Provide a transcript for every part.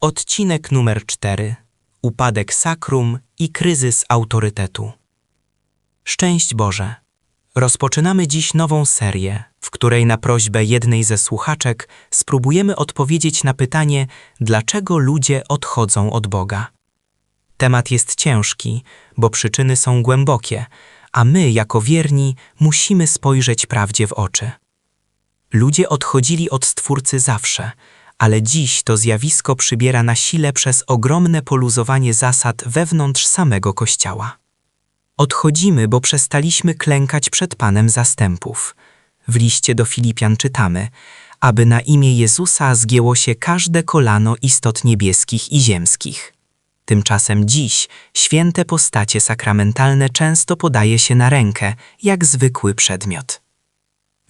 Odcinek numer 4. Upadek sakrum i kryzys autorytetu. Szczęść Boże. Rozpoczynamy dziś nową serię, w której na prośbę jednej ze słuchaczek spróbujemy odpowiedzieć na pytanie, dlaczego ludzie odchodzą od Boga. Temat jest ciężki, bo przyczyny są głębokie, a my, jako wierni, musimy spojrzeć prawdzie w oczy. Ludzie odchodzili od Stwórcy zawsze, ale dziś to zjawisko przybiera na sile przez ogromne poluzowanie zasad wewnątrz samego Kościoła. Odchodzimy, bo przestaliśmy klękać przed Panem zastępów. W liście do Filipian czytamy, aby na imię Jezusa zgięło się każde kolano istot niebieskich i ziemskich. Tymczasem dziś święte postacie sakramentalne często podaje się na rękę, jak zwykły przedmiot.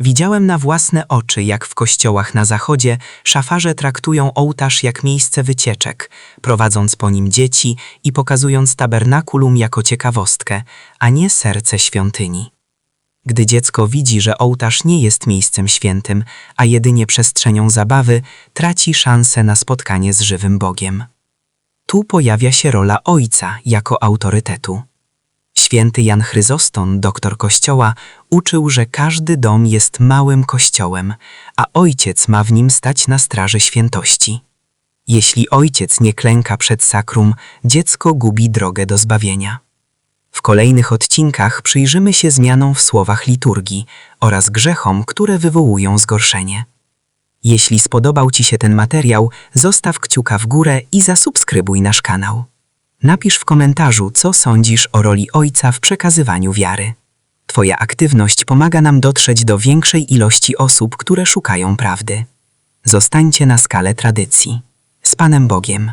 Widziałem na własne oczy, jak w kościołach na zachodzie szafarze traktują ołtarz jak miejsce wycieczek, prowadząc po nim dzieci i pokazując tabernakulum jako ciekawostkę, a nie serce świątyni. Gdy dziecko widzi, że ołtarz nie jest miejscem świętym, a jedynie przestrzenią zabawy, traci szansę na spotkanie z żywym Bogiem. Tu pojawia się rola ojca jako autorytetu. Święty Jan Chryzoston, doktor Kościoła, uczył, że każdy dom jest małym kościołem, a ojciec ma w nim stać na straży świętości. Jeśli ojciec nie klęka przed sakrum, dziecko gubi drogę do zbawienia. W kolejnych odcinkach przyjrzymy się zmianom w słowach liturgii oraz grzechom, które wywołują zgorszenie. Jeśli spodobał Ci się ten materiał, zostaw kciuka w górę i zasubskrybuj nasz kanał. Napisz w komentarzu, co sądzisz o roli ojca w przekazywaniu wiary. Twoja aktywność pomaga nam dotrzeć do większej ilości osób, które szukają prawdy. Zostańcie na skalę tradycji. Z Panem Bogiem.